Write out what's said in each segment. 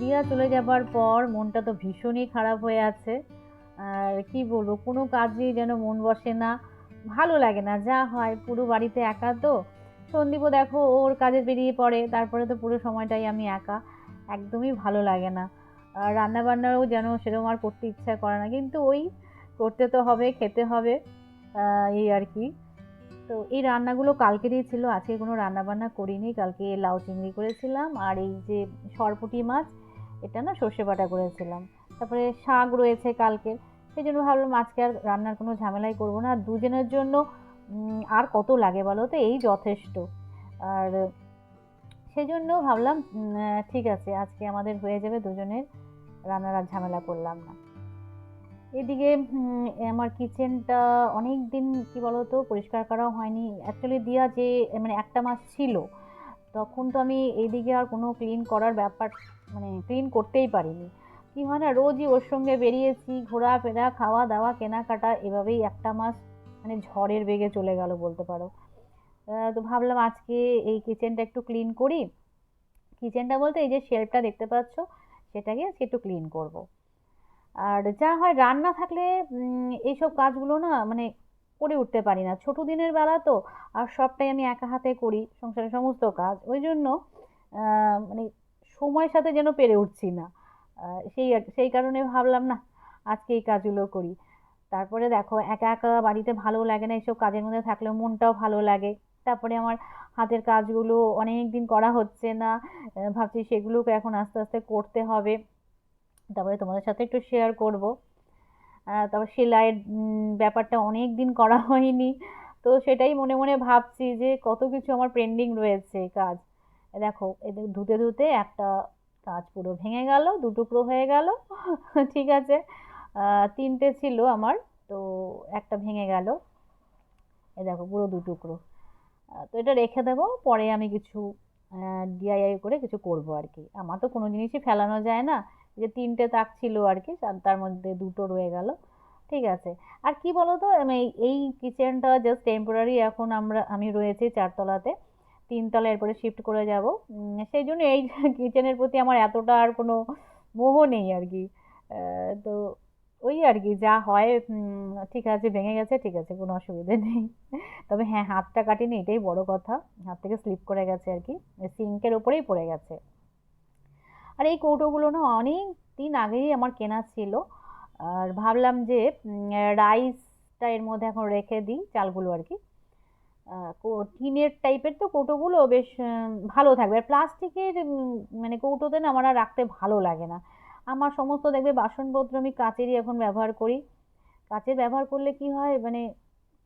দিয়া চলে যাবার পর মনটা তো ভীষণই খারাপ হয়ে আছে। আর কি বলব, কোনো কাজেই যেন মন বসে না। ভালো লাগে না, যা হয়, পুরো বাড়িতে একা তো। সন্দীপও দেখো, ওর কাজে বেরিয়ে পড়ে, তারপরে তো পুরো সময়টাই আমি একা। একদমই ভালো লাগে না। রান্নাবান্নাও যেন সেরকম আর করতে ইচ্ছা করে না। কিন্তু ওই করতে তো হবে, খেতে হবে এই আর কি। তো এই রান্নাগুলো কালকেরই ছিল, আজকে কোনো রান্না বান্না করিনি। কালকে লাউ চিংড়ি করেছিলাম। আর এই যে সরপুঁটি মাছ এটা না সর্ষে বাটা করেছিলাম। তারপরে শাক রয়েছে কালকের, সেই জন্য ভাবলাম আজকে আর রান্নার কোনো ঝামেলাই করব না। আর দুজনের জন্য আর কত লাগে বলো তো? এই যথেষ্ট। আর সেই জন্য ভাবলাম ঠিক আছে, আজকে আমাদের হয়ে যাবে দুজনের, রান্নার আর ঝামেলা করলাম না। এদিকে আমার কিচেনটা অনেক দিন কি বলতো, পরিষ্কার করাও হয়নি। অ্যাকচুয়ালি দিয়া যে মানে একটা মাস ছিল, তখন তো আমি এইদিকে আর কোনো ক্লিন করার ব্যাপার মানে ক্লিন করতেই পারিনি। কি হয় না, রোজই ওর সঙ্গে বেরিয়েছি, ঘোরাফেরা খাওয়া দাওয়া কেনাকাটা, এভাবেই একটা মাস মানে ঝড়ের বেগে চলে গেল বলতে পারো। তো ভাবলাম আজকে এই কিচেনটা একটু ক্লিন করি। কিচেনটা বলতে এই যে শেলফটা দেখতে পাচ্ছ, সেটাকে আজকে একটু ক্লিন করব। আর যা হয় রান্না থাকলে এইসব কাজগুলো না মানে করে উঠতে পারি না। ছোটো দিনের বেলা তো, আর সবটাই আমি একা হাতে করি, সংসারের সমস্ত কাজ। ওই জন্য মানে সময়ের সাথে যেন পেরে উঠছি না। সেই সেই কারণে ভাবলাম, না, আজকে এই কাজগুলো করি। তারপরে দেখো, একা একা বাড়িতে ভালো লাগে না এইসব কাজের মধ্যে থাকলে মনটাও ভালো লাগে। তারপরে আমার হাতের কাজগুলো অনেক দিন করা হচ্ছে না ভাবছি সেগুলোকে এখন আস্তে আস্তে করতে হবে। তারপরে তোমাদের সাথে একটু শেয়ার করব। তারপর সেলাইয়ের ব্যাপারটা অনেক দিন করা হয়নি। তো সেটাই মনে মনে ভাবছি যে কত কিছু আমার পেন্ডিং রয়েছে কাজ। দেখো, এদের ধুতে ধুতে একটা কাজ পুরো ভেঙে গেল, দু টুকরো হয়ে গেল, ঠিক আছে। তিনটে ছিল আমার, তো একটা ভেঙে গেল। এ দেখো, পুরো দু টুকরো। তো এটা রেখে দেবো, পরে আমি কিছু ডিআইআই করে কিছু করব আর কি। আমার তো কোনো জিনিসই ফেলানো যায় না যে তিনটে তাক ছিল আর কি, তার মধ্যে দুটো রয়ে গেল, ঠিক আছে। আর কি বলো তো এই- এই কিচেনটা জাস্ট টেম্পোরারি এখন আমরা, আমি রয়েছি চারতলাতে। তিনতলা এরপরে শিফট করে যাব। সেই জন্য এই কিচেনের প্রতি আমার এতটা আর কোনো মোহ নেই আর কি। তো ওই আর কি, যা হয় ঠিক আছে, ভেঙে গেছে, ঠিক আছে, কোনো অসুবিধে নেই। তবে হ্যাঁ হাতটা কাটিনি, এটাই বড় কথা। হাত থেকে স্লিপ করে গেছে আর কি সিঙ্কের ওপরেই পড়ে গেছে। আর এই কৌটোগুলো না অনেক দিন আগেই আমার কেনা ছিল। আর ভাবলাম যে রাইসটা এর মধ্যে এখন রেখে দিই, চালগুলো আর কি। টিনের টাইপের তো কৌটোগুলো বেশ ভালো থাকবে। আর প্লাস্টিকের মানে কৌটোতে না আমার আর রাখতে ভালো লাগে না। আমার সমস্ত দেখবে বাসনপত্র আমি কাচেরই এখন ব্যবহার করি। কাচের ব্যবহার করলে কি হয় মানে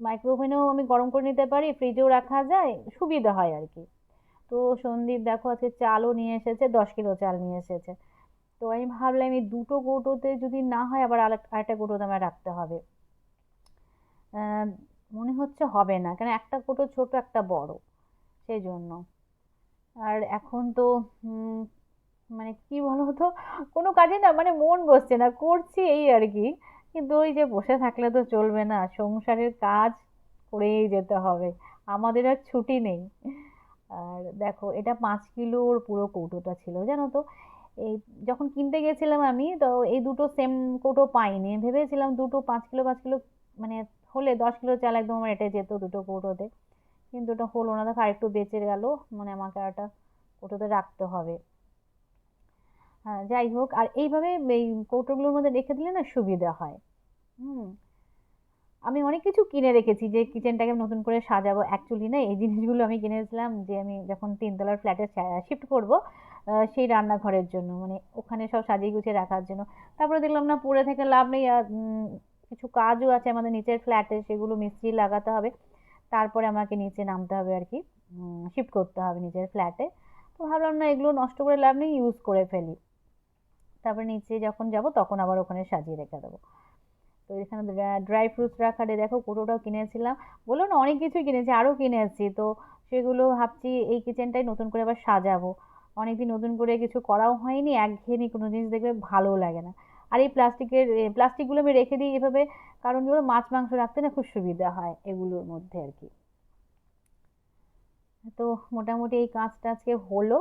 মাইক্রোওভেনেও আমি গরম করে নিতে পারি ফ্রিজেও রাখা যায়, সুবিধা হয় আর কি। তো সন্দীপ, দেখো আজকে চালও নিয়ে এসেছে, দশ কিলো চাল নিয়ে এসেছে। তো আমি ভাবলাম এই দুটো কৌটোতে যদি না হয়, আবার আরেক- আরেকটা কৌটোতে আমার রাখতে হবে। মনে হচ্ছে হবে না। কেন একটা কৌটো ছোট, একটা বড়। সেই জন্য আর এখন তো মানে কি বলো তো কোনো কাজে না মানে মন বসছে না। করছি এই আর কি। কিন্তু ওই যে বসে থাকলে তো চলবে না। সংসারের কাজ করেই যেতে হবে। আমাদের আর ছুটি নেই। আর দেখো, এটা পাঁচ কিলোর পুরো কৌটোটা ছিল, জানো তো? এই যখন কিনতে গেছিলাম আমি, তো এই দুটো সেম কৌটো পাইনি। ভেবেছিলাম দুটো পাঁচ কিলো পাঁচ কিলো মানে হলে দশ কিলো চাল একদম আমার এটে যেত, দুটো কৌটোতে কিন্তু ওটা হলো না, দেখো আরেকটু বেঁচে গেল মানে আমাকে আর একটা কৌটোতে রাখতে হবে। হ্যাঁ যাই হোক, আর এইভাবে এই কৌটোগুলোর মধ্যে রেখে দিলে না সুবিধা হয়। হুম। আমি অনেক কিছু কিনে রেখেছি, যে কিচেনটাকে নতুন করে সাজাবো। অ্যাকচুয়ালি না, এই জিনিসগুলো আমি কিনেছিলাম, যে আমি যখন তিনতলার ফ্ল্যাটে শিফট করব সেই রান্নাঘরের জন্য মানে ওখানে সব সাজিয়ে গুছিয়ে রাখার জন্য। তারপরে দেখলাম না, পড়ে থেকে লাভ নেই কিছু কাজও আছে আমাদের নিচের ফ্ল্যাটে, সেগুলো মিস্ত্রি লাগাতে হবে। তারপরে আমাকে নিচে নামতে হবে আর কি। শিফট করতে হবে নিজের ফ্ল্যাটে। তো ভাবলাম, না, এগুলো নষ্ট করে লাভ নেই ইউজ করে ফেলি। তারপরে নিচে যখন যাব, তখন আবার ওখানে সাজিয়ে রেখে দেবো। তো এখানে ড্রাই ফ্রুটস রাখার দেখো কৌটোটাও কিনেছিলাম। বলল, না, অনেক কিছুই কিনেছি আরও কিনেছি। তো সেগুলো ভাবছি, এই কিচেনটাই নতুন করে আবার সাজাবো। অনেকদিন নতুন করে কিছু করাও হয়নি, একঘেয়েমি কোনো জিনিস দেখবে ভালোও লাগে না। আর এই প্লাস্টিকের প্লাস্টিকগুলো আমি রেখে দিই এভাবে, কারণ এগুলো মাছ, মাংস রাখতে না খুব সুবিধা হয় এগুলোর মধ্যে আর কি। তো মোটামুটি এই কাজটা আজকে হলো।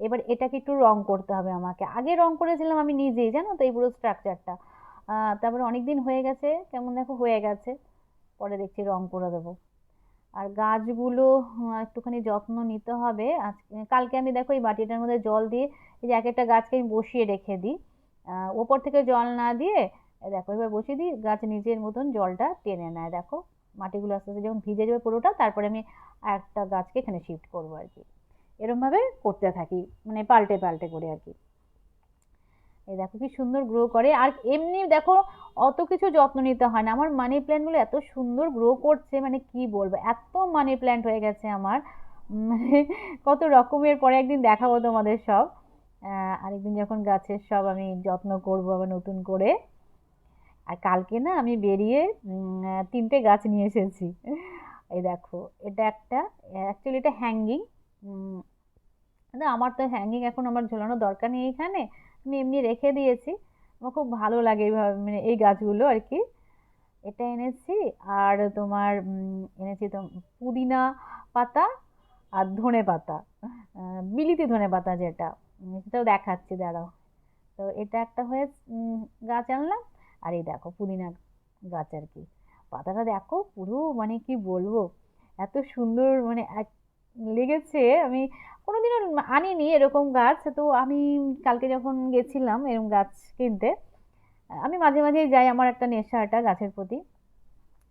এবার এটাকে একটু রং করতে হবে আমাকে। আগে রং করেছিলাম আমি নিজেই, জানো তো, এই পুরো স্ট্রাকচারটা তারপরে অনেক দিন হয়ে গেছে, কেমন দেখো হয়ে গেছে। পরে দেখছি রং করে দেবো। আর গাছগুলো একটুখানি যত্ন নিতে হবে। আজকে কালকে আমি দেখো এই বাটিটার মধ্যে জল দিয়ে, এই যে এক একটা গাছকে আমি বসিয়ে রেখে দিই। ওপর থেকে জল না দিয়ে দেখো, এবার বসিয়ে দিই, গাছ নিজের মতন জলটা টেনে নেয়, দেখো। মাটিগুলো আস্তে আস্তে যখন ভিজে যাবে পুরোটা, তারপরে আমি একটা গাছকে এখানে শিফট করব আর কি। এরমভাবে করতে থাকি মানে পাল্টে পাল্টে করে আর কি। এই দেখো কি সুন্দর গ্রো করে। আর এমনি দেখো, অত কিছু যত্ন নিতে হয় না। আমার মানি প্ল্যান্টগুলো এত সুন্দর গ্রো করছে মানে কি বলব, এত মানি প্ল্যান্ট হয়ে গেছে আমার। মানে কত রকমের, পরে একদিন দেখাবো তোমাদের সব। আরেকদিন যখন গাছের সব আমি যত্ন করব আবার নতুন করে, আর কালকে না আমি বেরিয়ে তিনটে গাছ নিয়ে এসেছি। এই দেখো, এটা একটা অ্যাকচুয়ালি এটা হ্যাঙ্গিং না, আমার তো হ্যাঙ্গিং এখন আমার ঝোলানোর দরকার নেই এখানে, আমি এমনি রেখে দিয়েছি। আমার খুব ভালো লাগে এইভাবে মানে এই গাছগুলো আর কি। এটা এনেছি, আর তোমার এনেছি তো পুদিনা পাতা আর ধনে পাতা বিলিতি ধনে পাতা যেটা। সেটাও দেখাচ্ছি, দাঁড়াও। তো এটা একটা হয়ে গাছ আনলাম, আর এই দেখো পুদিনা গাছ আর কি। পাতাটা দেখো পুরো মানে কি বলব, এত সুন্দর মানে লেগেছে, আমি কোনোদিনও আনিনি এরকম গাছ, তো আমি কালকে যখন গেছিলাম এরকম গাছ কিনতে, আমি মাঝে মাঝেই যাই আমার একটা নেশা এটা গাছের প্রতি।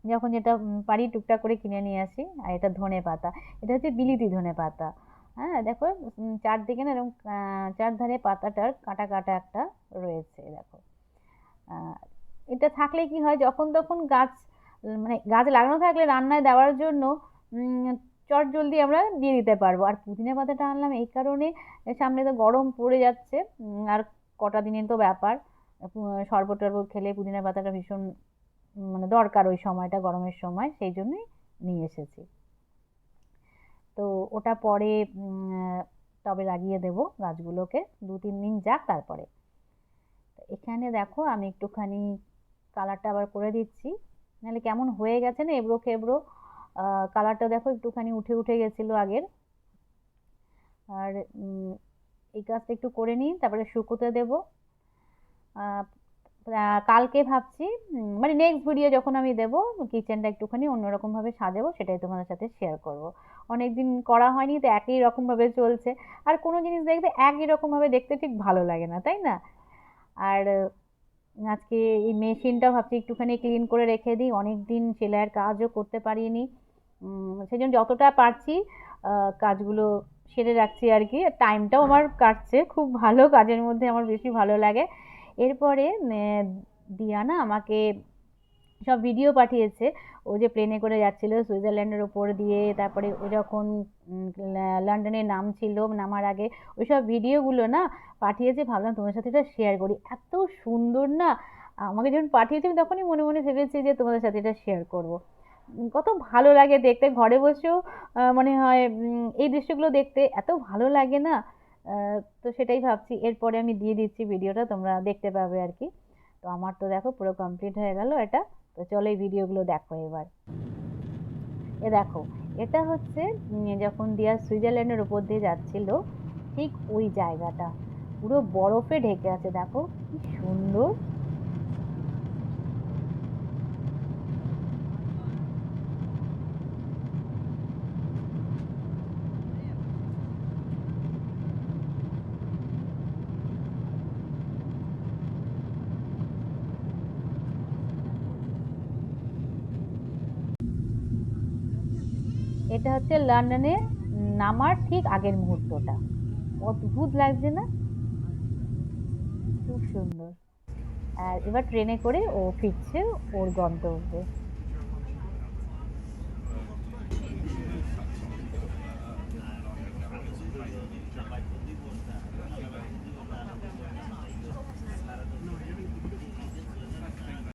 যখন যেটা পারি টুকটাক করে কিনে নিয়ে আসি, আর এটা ধনে পাতা এটা হচ্ছে বিলিতি ধনে পাতা হ্যাঁ দেখো চারদিকে না এরকম চারধারে পাতাটার কাটা কাটা একটা রয়েছে, দেখো। এটা থাকলে কি হয়, যখন তখন গাছ মানে গাছ লাগানো থাকলে রান্নায় দেওয়ার জন্য চট জলদি আমরা দিয়ে দিতে পারব। আর পুদিনা পাতাটা আনলাম এই কারণে সামনে তো গরম পড়ে যাচ্ছে আর কটা দিনের তো ব্যাপার। শরবত টরবত খেলে পুদিনা পাতাটা ভীষণ মানে দরকার ওই সময়টা, গরমের সময়, সেই জন্যই নিয়ে এসেছি। তো ওটা পরে টবে লাগিয়ে দেব গাছগুলোকে। দু তিন দিন যাক তারপরে। এখানে দেখো আমি একটুখানি কালারটা আবার করে দিচ্ছি। নাহলে কেমন হয়ে গেছে না এবড়ো খেবড়ো? কালারটা দেখো একটুখানি উঠে উঠে গেছিল আগের। আর এই কাজটা একটু করে নিই, তারপরে শুকোতে দেবো। কালকে ভাবছি মানে নেক্সট ভিডিও যখন আমি দেব কিচেনটা একটুখানি অন্যরকম ভাবে সাজাবো, সেটাই তোমাদের সাথে শেয়ার করব। অনেকদিন করা হয়নি তো একই রকম ভাবে চলছে। আর কোনো জিনিস দেখবে একই রকম ভাবে দেখতে ঠিক ভালো লাগে না তাই না? আর আজকে এই মেশিনটা ভাবছি একটুখানি ক্লিন করে রেখে দিই। অনেক দিন সেলাইয়ের কাজও করতে পারিনি। সেই জন্য যতটা পারছি কাজগুলো সেরে রাখছি আর কি। টাইমটাও আমার কাটছে খুব ভালো কাজের মধ্যে আমার বেশি ভালো লাগে। এরপরে আহ, দিয়া না আমাকে সব ভিডিও পাঠিয়েছে। ও যে প্লেনে করে যাচ্ছিল সুইজারল্যান্ডের ওপর দিয়ে, তারপরে ও যখন লন্ডনে নামছিল, নামার আগে, ওই সব ভিডিওগুলো না পাঠিয়েছে, ভাবলাম তোমার সাথে এটা শেয়ার করি। এত সুন্দর না! আমাকে যখন পাঠিয়েছে, আমি তখনই মনে মনে ভেবেছি যে তোমাদের সাথে এটা শেয়ার করব। কত ভালো লাগে দেখতে। ঘরে বসেও মনে হয় এই দৃশ্যগুলো দেখতে এত ভালো লাগে না? তো সেটাই ভাবছি। এরপরে আমি দিয়ে দিচ্ছি ভিডিওটা তোমরা দেখতে পাবে আর কি। তো আমার তো দেখো পুরো কমপ্লিট হয়ে গেল এটা। তো চলো এই ভিডিওগুলো দেখো এবার। এ দেখো, এটা হচ্ছে যখন দিয়া সুইজারল্যান্ডের উপর দিয়ে যাচ্ছিল, ঠিক ওই জায়গাটা। পুরো বরফে ঢেকে আছে, দেখো কি সুন্দর। এটা হচ্ছে লন্ডনে নামার ঠিক আগের মুহূর্তটা। অদ্ভুত লাগছে না? খুব সুন্দর। আর এবার ট্রেনে করে ও ফিরছে ওর গন্তব্যে।